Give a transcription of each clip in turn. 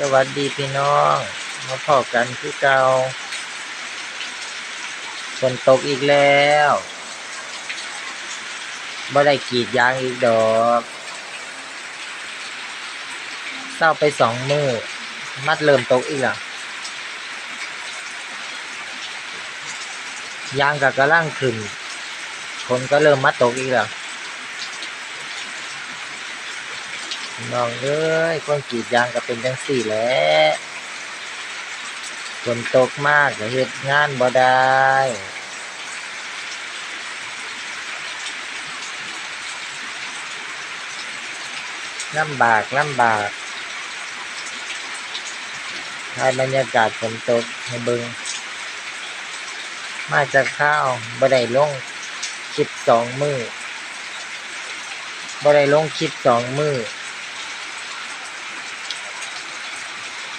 สวัสดีพี่น้อง มาพอกันคือเก่าฝนตกอีกแล้วบ่ได้กรีดยางอีกดอกเศร้าไปสองมือ มัดเริ่มตกอีกแล้วยางกับกระล่างขึ้นคนก็เริ่มมัดตกอีกแล้ว น้องเอ้ยคนกรีดยางก็เป็นจังสี่แหละฝนตกมากก็เฮ็ดงานบ่ได้ลำบากลำบากถ่ายบรรยากาศฝนตกให้เบิงมาจากข้าวบ่ได้ลงคลิปสองมือบ่ได้ลงคลิปสองมือ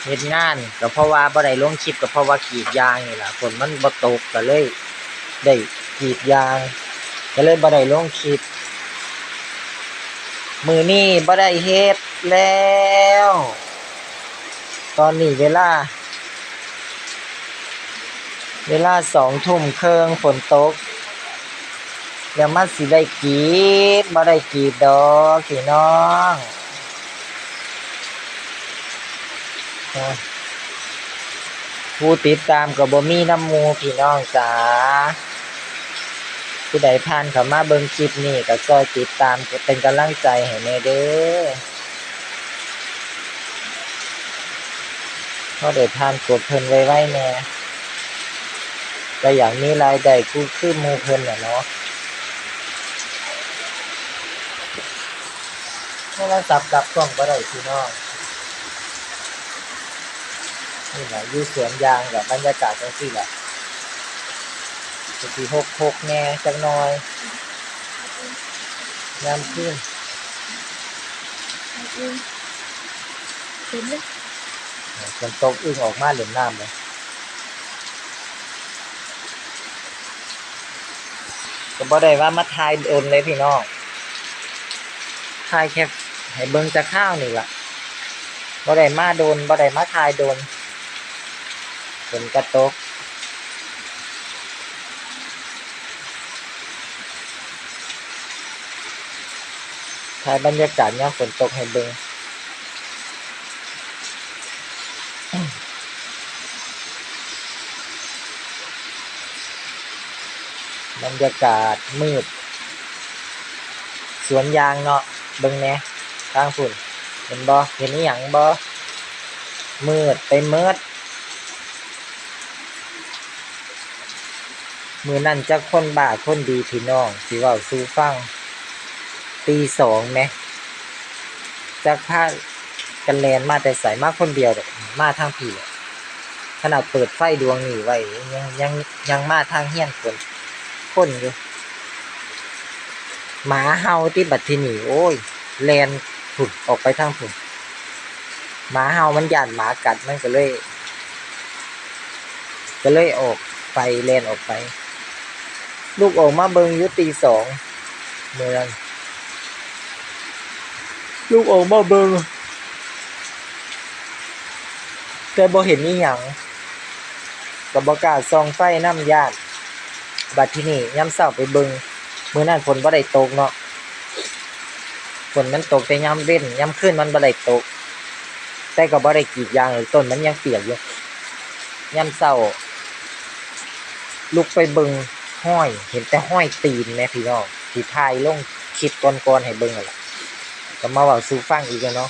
เฮ็ดงานก็เพราะว่าบ่ได้ลงคลิปก็เพราะว่ากรีดยางนี่ล่ะฝนมันบ่ตกก็เลยได้กรีดยาง ก็เลยบ่ได้ลงคลิปมือนี้บ่ได้เฮ็ดแล้ว ตอนนี้เวลา เวลาสองทุ่มเครึ่งฝนตกเดี๋ยวมันสิได้กรีดบ่ได้กรีดดอกพี่น้องอะ ผู้ติดตามกับบ่มีน้ำมูพี่น้องจ๋าผู้ใดผ่านเข้ามาเบิ่งคลิปนี้ก็ซอยติดตามเป็นกำลังใจให้แน่เด้อเพอได้ผ่านกดเพิ่นไว้ๆแน่ก็อย่างนี้รายได้กูคือหมูเพิ่นน่ะเนาะโทรศัพท์กลับกล้องบ่ได้พี่น้อง นี่แหละอยู่สวนยางกับบรรยากาศจังซี่แหละจะสิหกหกแน่จักหน่อยยามขึ้นเห็นไหมฝนตกอึ้งออกมาเล่นน้ำเลยก็บ่ได้ว่ามาทายโดนเลยพี่น้องทายแค่ให้เบิ่งจะข้าวนี่ล่ะบ่ได้มาโดนบ่ได้มาทายโดน ฝนกระตกถ่ายบรรยากาศยามฝนตกให้เบิ่งบรรยากาศมืด สวนยางเนาะเบิ่งแหน่ทางฝุ่นเห็นบ่เห็นอีหยังบ่มืดไปเมิด มือนั่นจักคนบ้าคนดีพี่น้องสิเว้าสู่ฟัง ตีสองไหมจากพากันแลนมาแต่ใส่มากคนเดียวมาทางผีขนาดเปิดไฟดวงนี้ไว้ยังยังยังมาทางเฮี้ยนคนคนอยู่หมาเฮาที่บัดที่นี่โอ้ยแลนผุดออกไปทางผุดหมาเฮามันย่านหมากัดมันก็เลย ก็เลยออกไปแลนออกไป ลูกออกมาเบิงยุตีสองเมืองลูกออกมาเบิงแต่บ่เห็นอีหยังก็บ่กาส่องไฟน้ำญาติบัดที่นี่ยามเช้าไปเบิงมื้อนั้นฝนบ่ได้ตกเนาะฝนมันตกแต่ยามเว้นยามคืนมันบ่ได้ตก แต่ก็บ่ได้กีดยางเลยต้นมันยังเปียกอยู่ยามเช้าลุกไปเบิง ห้อย เห็นแต่ห้อยตีนแม่พี่น้องที่ถ่ายลงคลิปก่อนๆให้เบิ่งล่ะก็มาว่าสู่ฟังอีกแล้วเนาะ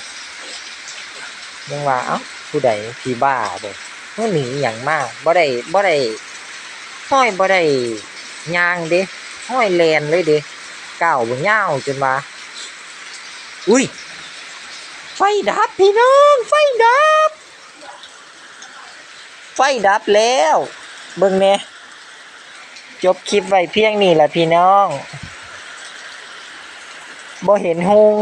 ยังว่าเอ้าผู้ใดที่บ้าบ่มันหนีอย่างมากบ่ได้บ่ได้ห้อยบ่ได้ยางเด้ห้อยแลนเลยเด้ก้าวบ่ยาวจนว่าอุ้ยไฟดับพี่น้อง ไฟดับ ไฟดับแล้ว เบิ่งแน่ จบคลิปไว้เพียงนี้แหละพี่น้องบ่เห็นหง